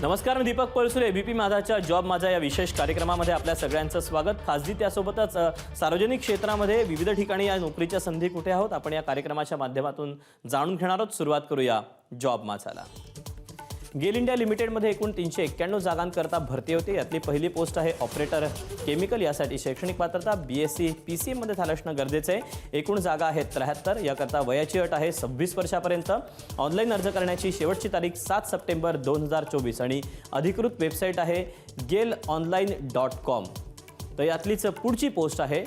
नमस्कार मी दीपक पळसुरे एबीपी माझाच्या जॉब माझा या विशेष कार्यक्रमामध्ये आपल्या सगळ्यांचं स्वागत. खासगी त्यासोबतच सार्वजनिक क्षेत्रामध्ये विविध ठिकाणी या नोकरीच्या संधी कुठे आहोत? आपण या कार्यक्रमाच्या माध्यमातून जाणून घेणार आहोत. सुरुवात करूया जॉब माझाला. गेल इंडिया लिमिटेडमध्ये एकूण तीनशे एक्क्याण्णव जागांकरता भरती होते. यातली पहिली पोस्ट आहे ऑपरेटर केमिकल. यासाठी शैक्षणिक पात्रता B S C P C एममध्ये झालं असणं गरजेचं आहे. एकूण जागा आहेत त्र्याहत्तर याकरता वयाची अट आहे सव्वीस वर्षापर्यंत. ऑनलाईन अर्ज करण्याची शेवटची तारीख सात सप्टेंबर दोन हजार चोवीस आणि अधिकृत वेबसाईट आहे गेल ऑनलाईन डॉट कॉम. तर यातलीच पुढची पोस्ट आहे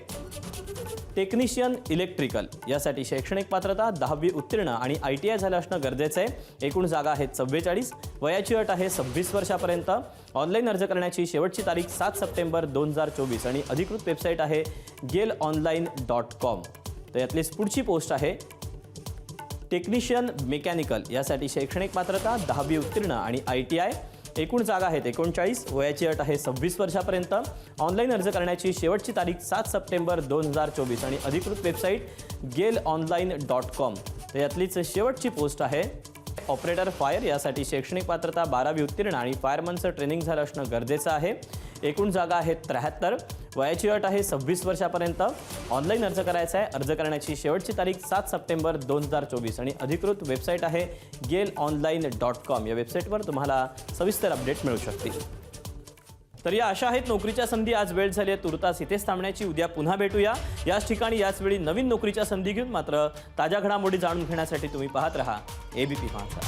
टेक्निशियन इलेक्ट्रिकल. यासाठी शैक्षणिक पात्रता दहावी उत्तीर्ण आणि आय टी आय झालं असणं गरजेचं आहे. एकूण जागा आहेत चव्वेचाळीस वयाची अट आहे सव्वीस वर्षापर्यंत. ऑनलाईन अर्ज करण्याची शेवटची तारीख सात सप्टेंबर दोन हजार चोवीस आणि अधिकृत वेबसाईट आहे गेल ऑनलाईन डॉट कॉम. तर यातलीच पुढची पोस्ट आहे टेक्निशियन मेकॅनिकल. यासाठी शैक्षणिक पात्रता दहावी उत्तीर्ण आणि आय टी आय. एकूण जागा आहेत एकोणचाळीस वयाची अट आहे सव्वीस वर्षापर्यंत. ऑनलाईन अर्ज करण्याची शेवटची तारीख सात सप्टेंबर दोन हजार चोवीस आणि अधिकृत वेबसाईट गेल ऑनलाईन डॉट कॉम. तर यातलीच शेवटची पोस्ट आहे ऑपरेटर फायर यासाठी शैक्षणिक पात्रता बारावी उत्तीर्ण आणि फायरमनचं ट्रेनिंग झालं असणं गरजेचं आहे. एकूण जागा आहेत त्र्याहत्तर वयाची अट आहे सव्वीस वर्षापर्यंत. ऑनलाईन अर्ज करायचा आहे. अर्ज करण्याची शेवटची तारीख सात सप्टेंबर दोन हजार चोवीस आणि अधिकृत वेबसाईट आहे गेल ऑनलाईन डॉट कॉम. या वेबसाईटवर तुम्हाला सविस्तर अपडेट मिळू शकतील. तर या अशा आहेत नोकरीच्या संधी. आज वेळ झाली आहे तुर्तास इथेच थांबण्याची. उद्या पुन्हा भेटूया. याच ठिकाणी याच वेळी नवीन नोकरीच्या संधी घेऊन मात्र ताज्या घडामोडी जाणून घेण्यासाठी तुम्ही पाहत राहा. एबीपी माझा